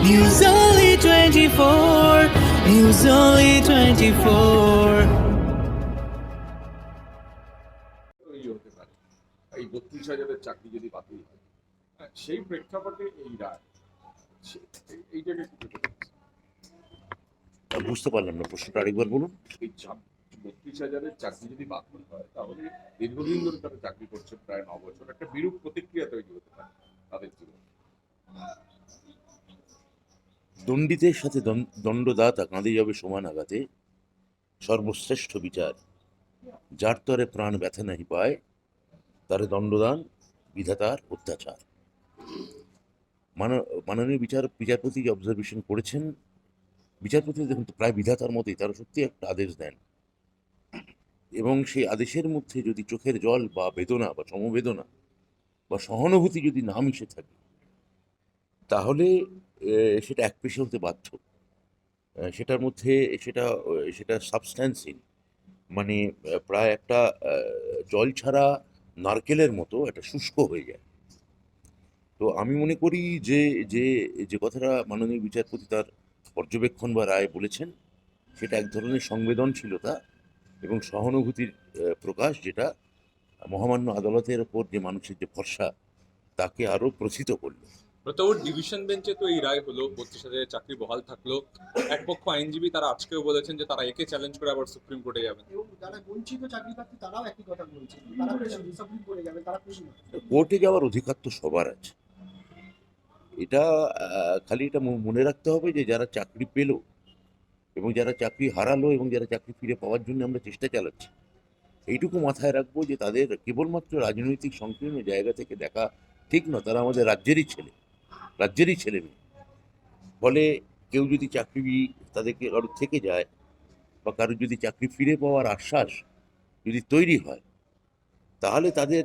News Only 24. News Only 24. তৈরি হতে পারে এই বত্রিশ হাজারের চাকরি যদি বাতিল হয় হ্যাঁ, সেই প্রেক্ষাপটে এই রায় এইটাকে? বুঝতে পারলাম না প্রশ্নটা আরেকবার বলুন এই বত্রিশ হাজারের চাকরি যদি বাতিল হয় তাহলে দীর্ঘদিন ধরে তারা চাকরি করছে প্রায় ন বছর একটা বিরূপ প্রতিক্রিয়া তৈরি হতে পারে তাদের জীবনে দণ্ডিতের সাথে দণ্ডদাতা কাঁদে যাবে সমান আঘাতে। সর্বশ্রেষ্ঠ বিচার। যার তরে প্রাণ ব্যথা নাহি পায়, তারে দণ্ডদান, বিধাতার অত্যাচার। মানো- মাননীয় বিচার বিচারপতি যে অবজারভেশন করেছেন, বিচারপতি দেখুন প্রায় বিধাতার মতোই, তারা সত্যি একটা আদেশ দেন। এবং সেই আদেশের মধ্যে যদি চোখের জল বা বেদনা বা সমবেদনা বা সহানুভূতি যদি না মিশে থাকে, তাহলে সেটা এক পেশে হতে বাধ্য। সেটার মধ্যে সেটা সেটা সাবস্ট্যান্সিং মানে প্রায় একটা জল ছাড়া নারকেলের মতো একটা শুষ্ক হয়ে যায়। তো আমি মনে করি যে যে যে কথাটা মাননীয় বিচারপতি তার পর্যবেক্ষণ বা রায় বলেছেন, সেটা এক ধরনের সংবেদনশীলতা এবং সহানুভূতির প্রকাশ যেটা মহামান্য আদালতের ওপর যে মানুষের যে ভরসা, তাকে আরও প্রথিত করল। প্রতাপ ডিভিশন বেঞ্চে তো এই রায় হলো বত্রিশ হাজারের চাকরি বহাল থাকল। এক পক্ষ আইনজীবী তারা আজকেও বলেছেন যে তারা একে চ্যালেঞ্জ করে আবার সুপ্রিম কোর্টে যাবেন। এবং যারা বঞ্চিত চাকরি প্রার্থী তারাও একই কথা বলছেন। সুপ্রিম কোর্টে যাবে তারা খুশি কোর্টে যাওয়ার অধিকার তো সবার আছে। এটা খালি এটা মনে- মনে রাখতে হবে যে যারা চাকরি পেল এবং যারা চাকরি হারালো এবং যারা চাকরি ফিরে পাওয়ার জন্য আমরা চেষ্টা চালাচ্ছি এইটুকু মাথায় রাখব যে তাদের কেবলমাত্র রাজনৈতিক সংকীর্ণ জায়গা থেকে দেখা ঠিক না। তারা আমাদের রাজ্যেরই ছেলে। রাজ্যেরই ছেলে মেয়ে। ফলে কেউ যদি চাকরি তাদেরকে কারোর থেকে যায় বা কারোর যদি চাকরি ফিরে পাওয়ার আশ্বাস যদি তৈরি হয় তাহলে তাদের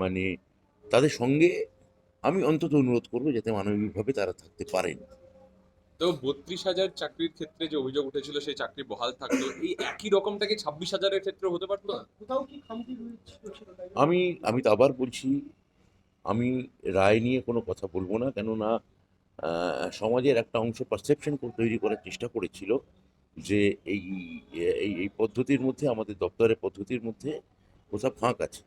মানে তাদের সঙ্গে আমি অন্তত অনুরোধ করব যাতে মানবিকভাবে তারা থাকতে পারেন। তো বত্রিশ হাজার চাকরির ক্ষেত্রে যে অভিযোগ উঠেছিল সেই চাকরি বহাল থাকল এই একই রকমটা কি ছাব্বিশ হাজারের ক্ষেত্রে হতে পারতো? আমি আমি তো আবার বলছি আমি রায় নিয়ে কোনো কথা বলব না, কেননা সমাজের একটা অংশ পারসেপশন তৈরি করার চেষ্টা করেছিল যে এই এই পদ্ধতির মধ্যে, আমাদের দপ্তরের পদ্ধতির মধ্যে কোথাও ফাঁক আছে।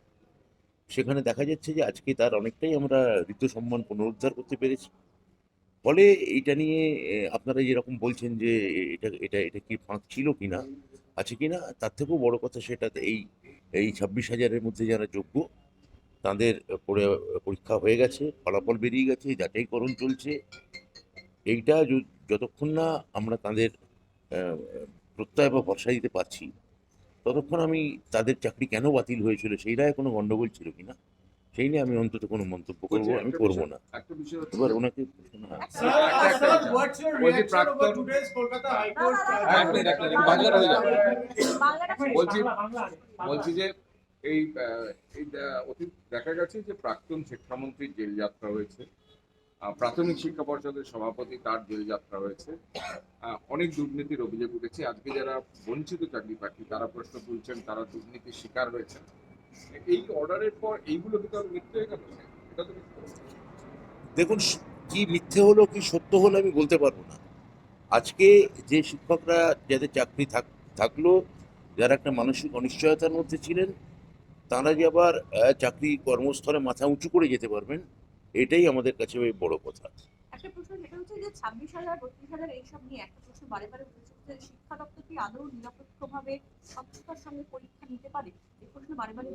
সেখানে দেখা যাচ্ছে যে, আজকে তার অনেকটাই আমরা ঋতু সম্মান পুনরুদ্ধার করতে পেরেছি। ফলে এইটা নিয়ে আপনারা যেরকম বলছেন যে, এটা এটা এটা কি ফাঁক ছিল কি না আছে কি না তার থেকেও বড় কথা সেটা এই এই ছাব্বিশ হাজারের মধ্যে যারা যোগ্য তাদের পরে- পরীক্ষা হয়ে গেছে ফলাফল বেরিয়ে গেছে যাচাইকরণ চলছে এইটা যতক্ষণ না আমরা তাদের প্রত্যয় বা ভরসা দিতে পারছি ততক্ষণ আমি তাদের চাকরি কেন বাতিল হয়েছিল সেই রায় কোনো গণ্ডগোল ছিল কি না সেই নিয়ে আমি অন্তত কোনো মন্তব্য করব আমি করব না এবার ওনাকে হ্যাঁ। হয়ে বলছি যে এই অতীত দেখা গেছে যে প্রাক্তন শিক্ষামন্ত্রীর জেল যাত্রা হয়েছে প্রাথমিক শিক্ষা পর্ষদের সভাপতি তার জেল যাত্রা হয়েছে অনেক দুর্নীতির অভিযোগ উঠেছে। আজকে যারা বঞ্চিত চাকরি প্রার্থী, তারা প্রশ্ন তুলছেন, তারা দুর্নীতির শিকার হয়েছেন। এই অর্ডারের পর এইগুলো কি তাহলে মিথ্যে হয়ে গেল? দেখুন, কি মিথ্যে হলো, কি সত্য হলো, আমি বলতে পারব না। আজকে যে শিক্ষকরা যাদের চাকরি থাক, থাকল, যারা একটা মানসিক অনিশ্চয়তার মধ্যে ছিলেন তারা যে আবার চাকরি কর্মস্থলে মাথা উঁচু করে যেতে পারবেন, এটাই আমাদের কাছে ওই বড় কথা। একটা প্রশ্ন হচ্ছে যে ছাব্বিশ হাজার, বত্রিশ হাজার এইসব নিয়ে একটা প্রশ্ন, বারে বারে উঠেছে শিক্ষা দপ্তর কি আদৌ নিরপেক্ষভাবে স্বচ্ছতার সঙ্গে পরীক্ষা নিতে পারে? এই প্রশ্ন বারে বারে